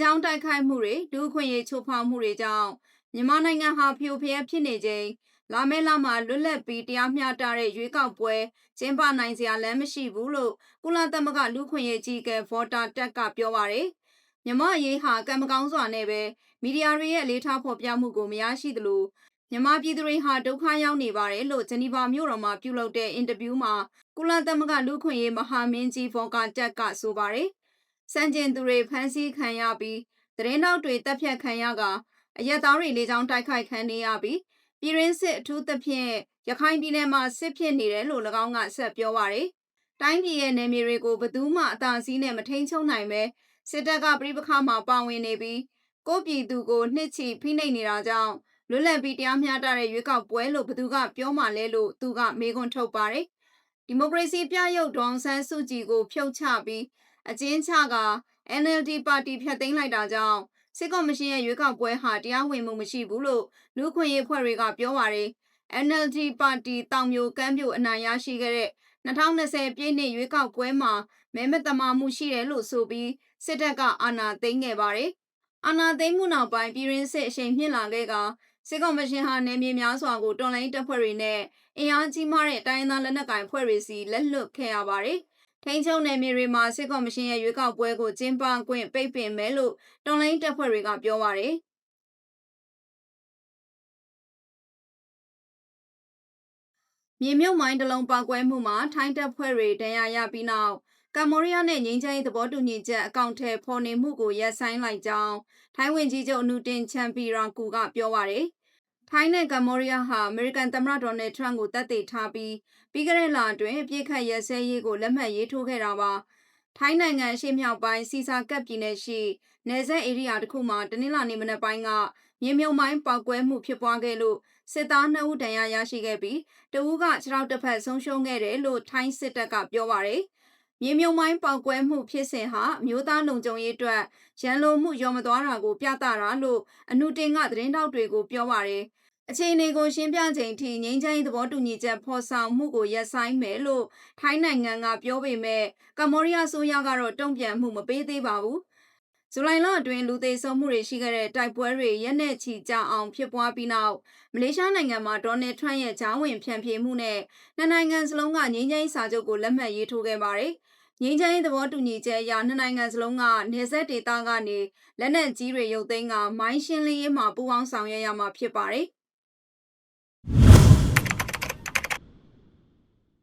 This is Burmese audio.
ချောင်းတိုက်ခိုက်မှုတွေလူအခွင့်အရေးချိုးဖောက်မှုတွေကြောင့်မြန်မာနိုင်ငံဟာဖျို့ဖျက်ဖြစ်နေချိန်လာမယ့်လမှာလွတ်လပ်ပြီးတရားမျှတတဲ့ရွေးကောက်ပွဲကျင်းပနိုင်စရာလမ်းမရှိဘူးလို့ကုလသမဂ္ဂလူခွင့်ရေးကြီးကဗော်တာတက်ကပြောပါရယ်မြမအရေးဟာကံမကောင်းစွာနဲ့ပဲမီဒီယာတွေရဲ့အလေးထားဖော်ပြမှုကိုမရရှိသလိုမြန်မာပြည်သူတွေဟာဒုက္ခရောက်နေပါတယ်လို့ဂျနီဗာမြို့တော်မှာပြုလုပ်တဲ့အင်တာဗျူးမှာကုလသမဂ္ဂလူခွင့်ရေးမဟာမင်းကြီးဗော်ကာတက်ကဆိုပါတယ် စံကျင်သူတွေဖမ်းဆီးခံရပြီးသတင်းတောက်တွေတပ်ဖြတ်ခံရကအရက်သားတွေလေကြောင်းတိုက်ခိုက်ခံနေရပြီးပြည်ရင်းစစ်အထူးသဖြင့်ရခိုင်ပြည်နယ်မှာစစ်ဖြစ်နေတယ်လို့၎င်းကဆက်ပြောပါရယ်တိုင်းပြည်ရဲ့နယ်မြေတွေကိုဘယ်သူမှအသာစီးနဲ့မထိန်ချုံနိုင်ပဲစစ်တပ်ကပြည်ပခါမှာပါဝင်နေပြီးကိုပြည်သူကိုနှစ်ချီဖိနှိပ်နေတာကြောင့်လွတ်လပ်ပြီးတရားမျှတတဲ့ရွေးကောက်ပွဲလို့ဘသူကပြောမှလဲလို့သူကမေးခွန်းထုတ်ပါတယ်ဒီမိုကရေစီပြရုပ်ဒေါန်ဆန်းစုကြည်ကိုဖြုတ်ချပြီး အကျဉ်းချက NLD ပါတီဖျက်သိမ်းလိုက်တာကြောင့်စစ်ကော်မရှင်ရဲ့ရွေးကောက်ပွဲဟာတရားဝင်မှုမရှိဘူးလို့လူခွင့်ရေးဖွဲ့တွေကပြောပါတယ် NLD ပါတီတောင်မျိုးကမ်းပြိုအနိုင်ရရှိခဲ့တဲ့2020ပြည့်နှစ်ရွေးကောက်ပွဲမှာမဲမတမာမှုရှိတယ်လို့ဆိုပြီးစစ်တပ်ကအာဏာသိမ်းခဲ့ပါတယ်။အာဏာသိမ်းမှုနောက်ပိုင်းပြည်ရင်းစစ်အရှိန်မြင့်လာခဲ့ကစစ်ကော်မရှင်ဟာနယ်မြေများစွာကိုတော်လိုင်းတပ်ဖွဲ့တွေနဲ့အင်အားကြီးမားတဲ့တိုင်းသားလက်နက်ကိုင်ဖွဲ့တွေစီလက်လွတ်ခဲ့ရပါတယ်။ ထိန်းချုပ်နယ်မြေတွေမှာစစ်ကော်မရှင်ရဲ့ရွေးကောက်ပွဲကိုကျင်းပခွင့်ပိတ်ပင်မယ်လို့တော်လိုင်းတပ်ဖွဲ့တွေကပြောပါတယ်။မြေမြုပ်မိုင်းတလုံးပောက်ကွဲမှုမှာထိုင်းတပ်ဖွဲ့တွေဒဏ်ရာရပြီးနောက်ကမ္ဘောဒီးယားနဲ့ငြိမ်းချမ်းရေးသဘောတူညီချက်အကောင့်ထဲပေါ်နေမှုကိုရပ်ဆိုင်းလိုက်ကြောင်းထိုင်းဝန်ကြီးချုပ်အနုတင်ချန်ပီရာကူကပြောပါရယ် ထိုင်းနဲ့ကမ္ဘောဒီးယားဟာအမေရိကန်သမ္မတဒေါ်နယ်ထရန့်ကိုတပ်သိထားပြီးပြီးခဲ့တဲ့လအတွင်းအပြစ်ခတ်ရဲစဲရေးကိုလက်မှတ်ရေးထိုးခဲ့တာပါထိုင်းနိုင်ငံရှေ့မြောက်ပိုင်းစီစာကပ်ပြည်နယ်ရှိနယ်စပ်ဧရိယာတစ်ခုမှာတနင်္လာနေ့မနက်ပိုင်းကမြေမြုံမိုင်းပောက်ကွဲမှုဖြစ်ပွားခဲ့လို့စစ်သား2ဦးဒဏ်ရာရရှိခဲ့ပြီးတဦးကခြေထောက်တစ်ဖက်ဆုံးရှုံးခဲ့တယ်လို့ထိုင်းစစ်တပ်ကပြောပါရယ်မြေမြုံမိုင်းပောက်ကွဲမှုဖြစ်စဉ်ဟာမျိုးသားလုံခြုံရေးအတွက်ရန်လိုမှုရောမသွားတာကိုပြသတာလို့အနုတင်ကသတင်းတောက်တွေကိုပြောပါရယ် အခြေအနေကိုရှင်းပြချိန်ထိငြိမ်းချမ်းရေးသဘောတူညီချက်ဖော်ဆောင်မှုကိုရပ်ဆိုင်းမယ်လို့ထိုင်းနိုင်ငံကပြောပေမဲ့ကမ္ဘောဒီးယားဆိုရကတော့တုံ့ပြန်မှုမပေးသေးပါဘူးဇူလိုင်လအတွင်းလူသေဆုံးမှုတွေရှိခဲ့တဲ့တိုက်ပွဲတွေရက်နဲ့ချီကြာအောင်ဖြစ်ပွားပြီးနောက်မလေးရှားနိုင်ငံမှာဒေါ်နယ်ထရန့်ရဲ့ဂျားဝင်ဖြန့်ဖြေမှုနဲ့နှစ်နိုင်ငံစလုံးကငြိမ်းချမ်းရေးစာချုပ်ကိုလက်မှတ်ရေးထိုးခဲ့ပါတယ်။ငြိမ်းချမ်းရေးသဘောတူညီချက်အရနှစ်နိုင်ငံစလုံးကနေဆက်ဒေသကနေလက်နက်ကြီးတွေရုပ်သိမ်းကမိုင်းရှင်းလင်းရေးမှာပူးပေါင်းဆောင်ရွက်ရမှာဖြစ်ပါတယ်။